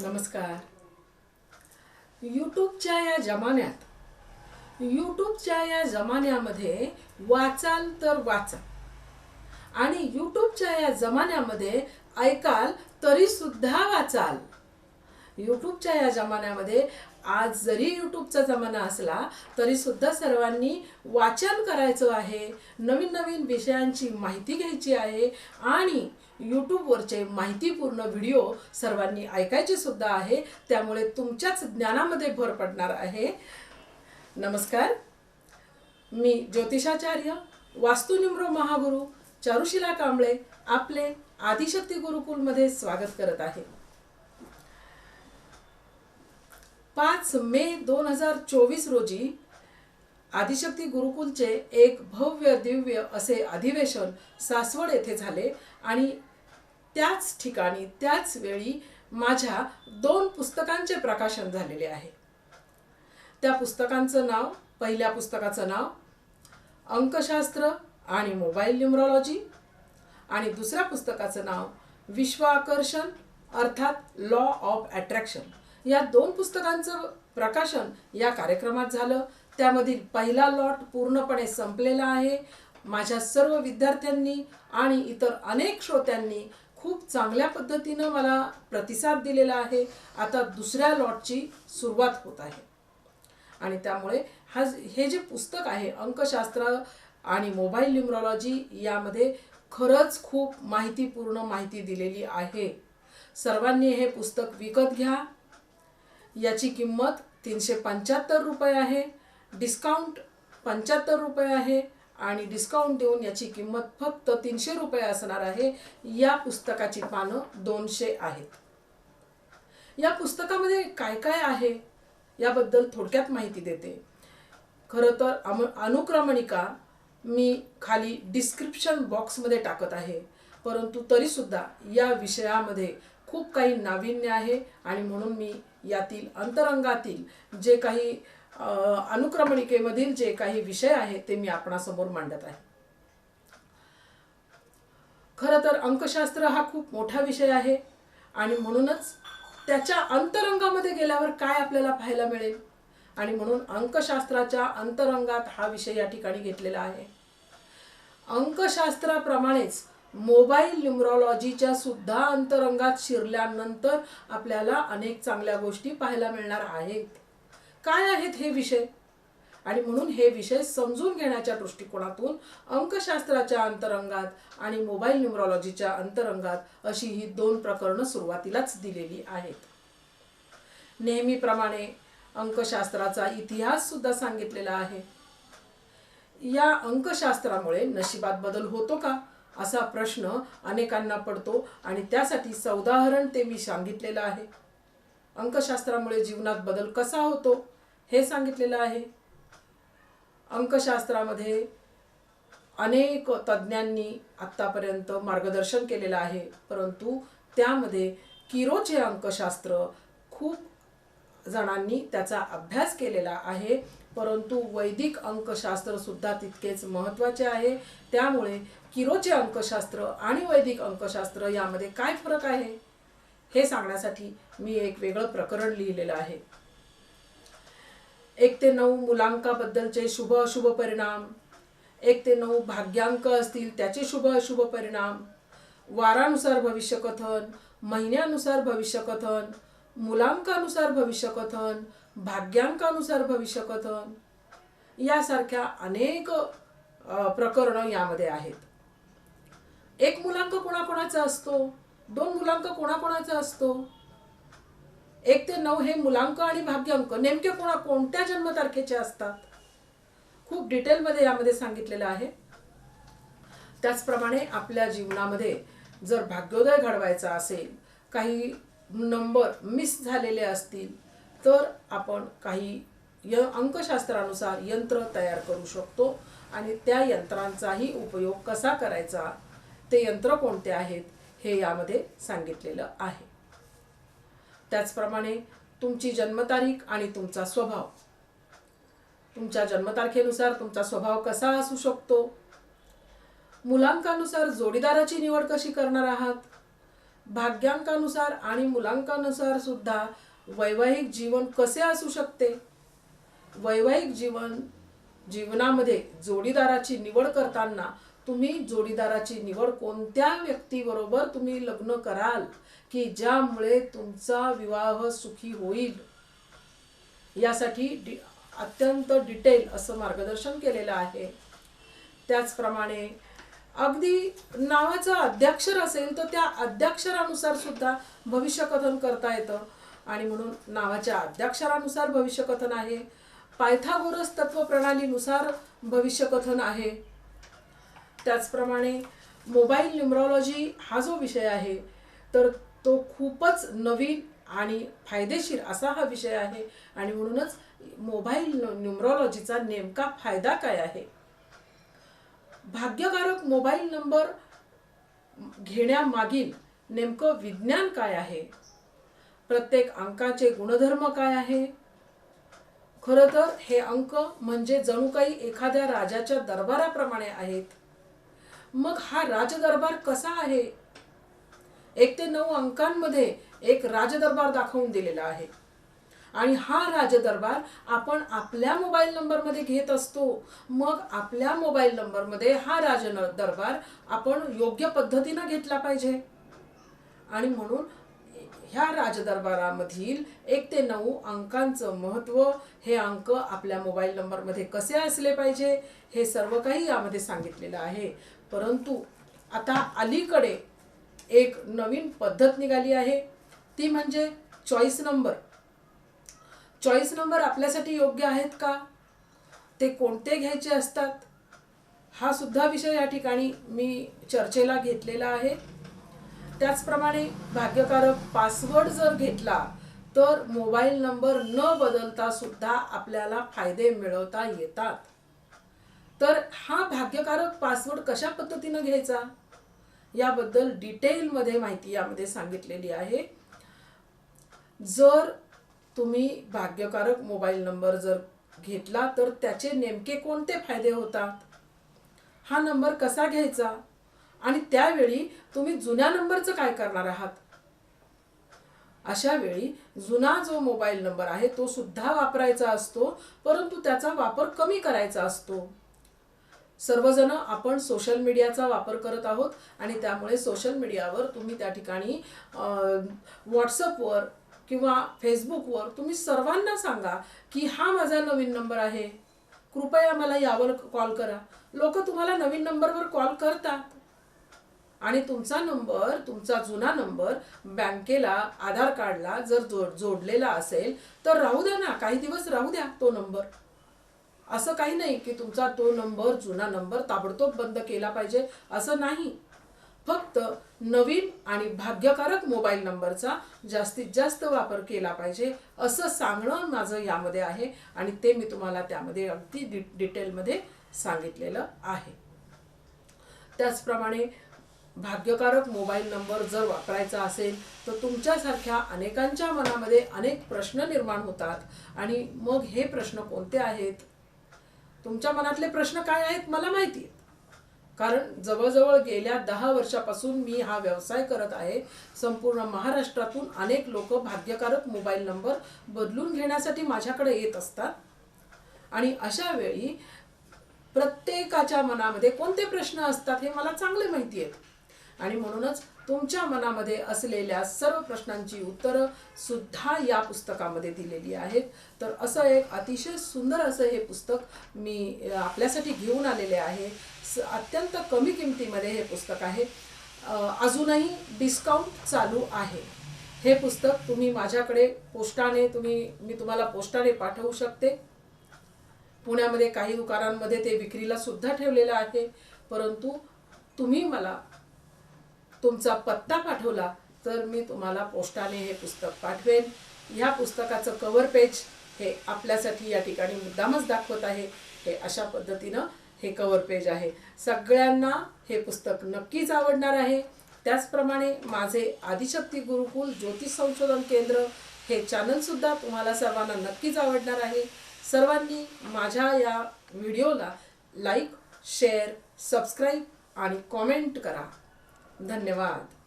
नमस्कार. यूट्यूबच्या या जमान्यात यूट्यूबच्या या जमान्यामध्ये वाचाल तर वाचा. आणि यूट्यूबच्या या जमान्यामध्ये ऐकाल तरी सुद्धा वाचाल. यूट्यूबच्या या जमान्यामध्ये आज जरी यूट्यूबचा जमाना असला तरी सुद्धा सर्वांनी वाचन करायचं आहे नवीन नवीन विषयांची माहिती घ्यायची आहे आणि यूट्यूबवरचे माहितीपूर्ण व्हिडिओ सर्वांनी ऐकायचे सुद्धा आहे. त्यामुळे तुमच्याच ज्ञानामध्ये भर पडणार आहे. नमस्कार. मी ज्योतिषाचार्य वास्तुनिम्रो महागुरु चारुशिला कांबळे आपले आदिशक्ती गुरुकुलमध्ये स्वागत करत आहे. पाच मे दोन हजार चोवीस रोजी आदिशक्ती गुरुकुलचे एक भव्य दिव्य असे अधिवेशन सासवड येथे झाले आणि त्याच ठिकाणी त्याच वेळी माझ्या दोन पुस्तकांचे प्रकाशन झालेले आहे. त्या पुस्तकांचं नाव पहिल्या पुस्तकाचं नाव अंकशास्त्र आणि मोबाईल न्युमरॉलॉजी आणि दुसऱ्या पुस्तकाचं नाव विश्वाकर्षण अर्थात लॉ ऑफ अट्रॅक्शन या दोन पुस्तकांचं प्रकाशन या कार्यक्रमात झालं. त्यामधील पहिला लॉट पूर्णपणे संपलेला आहे. माझ्या सर्व विद्यार्थ्यांनी आणि इतर अनेक श्रोत्यांनी खूप चांगल्या पद्धतीनं मला प्रतिसाद दिलेला आहे. आता दुसऱ्या लॉटची सुरुवात होत आहे. आणि त्यामुळे हा हे जे पुस्तक आहे अंकशास्त्र आणि मोबाईल न्युमरॉलॉजी यामध्ये खरंच खूप माहितीपूर्ण माहिती दिलेली आहे. सर्वांनी हे पुस्तक विकत घ्या. याची किंमत तीनशे पंच्याहत्तर रुपये आहे. डिस्काउंट पंच्याहत्तर रुपये आहे. आणि डिस्काउंट देऊन याची किंमत फक्त तीनशे रुपये असणार आहे. या पुस्तकाची पानं दोनशे आहेत. या पुस्तकामध्ये काय काय आहे याबद्दल थोडक्यात माहिती देते. खरं तर अम अनुक्रमणिका मी खाली डिस्क्रिप्शन बॉक्समध्ये टाकत आहे. परंतु तरीसुद्धा या विषयामध्ये खूप काही नाविन्य आहे आणि म्हणून मी यातील अंतरंगातील जे काही अनुक्रमणिकेमधील जे काही विषय आहेत ते मी आपणासमोर मांडत आहे. खरं तर अंकशास्त्र हा खूप मोठा विषय आहे आणि म्हणूनच त्याच्या अंतरंगामध्ये गेल्यावर काय आपल्याला पाहायला मिळेल? आणि म्हणून अंकशास्त्राच्या अंतरंगात हा विषय या ठिकाणी घेतलेला आहे. अंकशास्त्राप्रमाणेच मोबाईल न्युमरॉलॉजीच्या सुद्धा अंतरंगात शिरल्यानंतर आपल्याला अनेक चांगल्या गोष्टी पाहायला मिळणार आहेत. काय आहेत हे विषय? आणि म्हणून हे विषय समजून घेण्याच्या दृष्टिकोनातून अंकशास्त्राच्या अंतरंगात आणि मोबाईल न्यूमरॉलॉजीच्या अंतरंगात अशी ही दोन प्रकरणं सुरुवातीलाच दिलेली आहेत. नेहमीप्रमाणे अंकशास्त्राचा इतिहास सुद्धा सांगितलेला आहे. या अंकशास्त्रामुळे नशिबात बदल होतो का? असा प्रश्न अनेकांना पडतो आणि त्यासाठी सौदाहरण ते मी सांगितलेलं आहे. अंकशास्त्रामुळे जीवनात बदल कसा होतो? हे सांगितलेलं आहे. अंकशास्त्रामध्ये अनेक तज्ज्ञांनी आत्तापर्यंत मार्गदर्शन केलेलं आहे. परंतु त्यामध्ये किरोचे अंकशास्त्र खूप जणांनी त्याचा अभ्यास केलेला आहे. परंतु वैदिक अंकशास्त्रसुद्धा तितकेच महत्त्वाचे आहे. त्यामुळे किरोचे अंकशास्त्र आणि वैदिक अंकशास्त्र यामध्ये काय फरक आहे? हे सांगण्यासाठी मी एक वेगळं प्रकरण लिहिलेलं आहे. एक ते नऊ मुलांकाबद्दलचे शुभ अशुभ परिणाम एक ते नऊ भाग्यांक असतील त्याचे शुभ अशुभ परिणाम वारानुसार भविष्यकथन महिन्यानुसार भविष्यकथन मुलांकानुसार भविष्यकथन भाग्यांकानुसार भविष्यकथन यासारख्या अनेक प्रकरणं यामध्ये आहेत. एक मुलांक कोणाकोणाचा असतो? दोन मुलांक कोणाकोणाचा असतो? एक ते नऊ हे मुलांक आणि भाग्यांक नेमके कोणा कोणत्या जन्मतारखेचे असतात? खूप डिटेलमध्ये यामध्ये सांगितलेलं आहे. त्याचप्रमाणे आपल्या जीवनामध्ये जर भाग्योदय घडवायचा असेल काही नंबर मिस झालेले असतील तर आपण काही य अंकशास्त्रानुसार यंत्र तयार करू शकतो आणि त्या यंत्रांचाही उपयोग कसा करायचा ते यंत्र कोणते आहेत हे यामध्ये सांगितलेलं आहे. त्याचप्रमाणे तुमची जन्मतारीख आणि तुमचा स्वभाव. तुमच्या जन्मतारखेनुसार तुमचा स्वभाव कसा असू शकतो? मुलांकानुसार जोडीदाराची निवड कशी करणार आहात? भाग्यांकानुसार आणि मुलांकानुसार सुद्धा वैवाहिक जीवन कसे असू शकते? वैवाहिक जीवन जीवनामध्ये जोडीदाराची निवड करताना तुम्ही जोडीदाराची निवड कोणत्या व्यक्तीबरोबर तुम्ही लग्न कराल की ज्यामुळे तुमचा विवाह सुखी होईल? यासाठी डि अत्यंत डिटेल असं मार्गदर्शन केलेलं आहे. त्याचप्रमाणे अगदी नावाचं अध्याक्षर असेल तर त्या अध्याक्षरानुसार सुद्धा भविष्यकथन करता येतं. आणि म्हणून नावाच्या अध्याक्षरानुसार भविष्यकथन आहे. पायथागोरस तत्वप्रणालीनुसार भविष्यकथन आहे. त्याचप्रमाणे मोबाईल न्युमरॉलॉजी हा जो विषय आहे तर तो खूपच नवीन आणि फायदेशीर असा हा विषय आहे. आणि म्हणूनच मोबाईल न्युमरॉलॉजीचा नेमका फायदा काय आहे? भाग्यकारक मोबाईल नंबर घेण्यामागील नेमकं विज्ञान काय आहे? प्रत्येक अंकाचे गुणधर्म काय आहे? खरं तर हे अंक म्हणजे जणू काही एखाद्या राजाच्या दरबाराप्रमाणे आहेत. मग हा राजदरबार कसा आहे? एक ते नऊ अंकांमध्ये एक राजदरबार दाखवून दिलेला आहे. आणि हा राजदरबार आपण आपल्या मोबाईल नंबरमध्ये घेत असतो. मग आपल्या मोबाईल नंबरमध्ये हा राज दरबार आपण योग्य पद्धतीनं घेतला पाहिजे. आणि म्हणून ह्या राजदरबारामधील एक ते नऊ अंकांचं महत्त्व हे अंक आपल्या मोबाईल नंबरमध्ये कसे असले पाहिजे हे सर्व काही यामध्ये सांगितलेलं आहे. परंतु आता अलीकडे एक नवीन पद्धत निघाली आहे. ती म्हणजे चॉईस नंबर चॉईस नंबर आपल्यासाठी योग्य आहेत का? ते कोणते घ्यायचे असतात? हा सुद्धा विषय या ठिकाणी मी चर्चेला घेतलेला आहे. त्याचप्रमाणे भाग्यकारक पासवर्ड जर घेतला तर मोबाईल नंबर न बदलता सुद्धा आपल्याला फायदे मिळवता येतात. तर हा भाग्यकारक पासवर्ड कशा पद्धतीनं घ्यायचा? याबद्दल डिटेलमध्ये माहिती यामध्ये सांगितलेली आहे. जर तुम्ही भाग्यकारक मोबाईल नंबर जर घेतला तर त्याचे नेमके कोणते फायदे होतात? हा नंबर कसा घ्यायचा? आणि त्यावेळी तुम्ही जुन्या नंबरचं काय करणार आहात? अशा वेळी जुना जो मोबाईल नंबर आहे तो सुद्धा वापरायचा असतो परंतु त्याचा वापर कमी करायचा असतो. सर्वजण आपण सोशल मीडियाचा वापर करत आहोत आणि त्यामुळे सोशल मीडियावर तुम्ही त्या ठिकाणी व्हॉट्सअपवर किंवा फेसबुकवर तुम्ही सर्वांना सांगा की हा माझा नवीन नंबर आहे. कृपया मला यावर कॉल करा. लोक तुम्हाला नवीन नंबरवर कॉल करतात. आणि तुमचा नंबर तुमचा जुना नंबर बँकेला आधार कार्डला जर जोड जोडलेला असेल तर राहू द्या ना. काही दिवस राहू द्या तो नंबर असं काही नाही की तुमचा तो नंबर जुना नंबर ताबडतोब बंद केला पाहिजे असं नाही. फक्त नवीन आणि भाग्यकारक मोबाईल नंबरचा जास्तीत जास्त वापर केला पाहिजे असं सांगणं माझं यामध्ये आहे आणि ते मी तुम्हाला त्यामध्ये अगदी डि डिटेलमध्ये सांगितलेलं आहे. त्याचप्रमाणे भाग्यकारक मोबाईल नंबर जर वापरायचा असेल तर तुमच्यासारख्या अनेकांच्या मनामध्ये अनेक प्रश्न निर्माण होतात आणि मग हे प्रश्न कोणते आहेत? तुमच्या मनातले प्रश्न काय आहेत मला माहिती आहे कारण जवळजवळ गेल्या दहा वर्षापासून मी हा व्यवसाय करत आहे. संपूर्ण महाराष्ट्रातून अनेक लोक भाग्यकारक मोबाईल नंबर बदलून घेण्यासाठी माझ्याकडे येत असतात. आणि अशा वेळी प्रत्येकाच्या मनामध्ये कोणते प्रश्न असतात हे मला चांगले माहिती आहेत. आणि म्हणूनच तुमच्या मनामध्ये असलेल्या सर्व प्रश्नांची उत्तरं सुद्धा या पुस्तकामध्ये दिलेली आहेत. तर असं एक अतिशय सुंदर असं हे पुस्तक मी आपल्यासाठी घेऊन आलेले आहे. स अत्यंत कमी किमतीमध्ये हे पुस्तक आहे. अजूनही डिस्काउंट चालू आहे. हे पुस्तक तुम्ही माझ्याकडे पोस्टाने तुम्ही मी तुम्हाला पोस्टाने पाठवू शकते. पुण्यामध्ये काही दुकानांमध्ये ते विक्रीला सुद्धा ठेवलेलं आहे. परंतु तुम्ही मला तुमचा पत्ता पाठवला तर मी तुम्हाला पोस्टाने हे पुस्तक पाठवेन. ह्या पुस्तकाचं कवर पेज हे आपल्यासाठी या ठिकाणी मुद्दामच दाखवत आहे. हे अशा पद्धतीनं हे कवर पेज आहे. सगळ्यांना हे पुस्तक नक्कीच आवडणार आहे. त्याचप्रमाणे माझे आदिशक्ती गुरुकुल ज्योतिष संशोधन केंद्र हे चॅनलसुद्धा तुम्हाला सर्वांना नक्कीच आवडणार आहे. सर्वांनी माझ्या या व्हिडिओला लाईक शेअर सबस्क्राईब आणि कॉमेंट करा. धन्यवाद.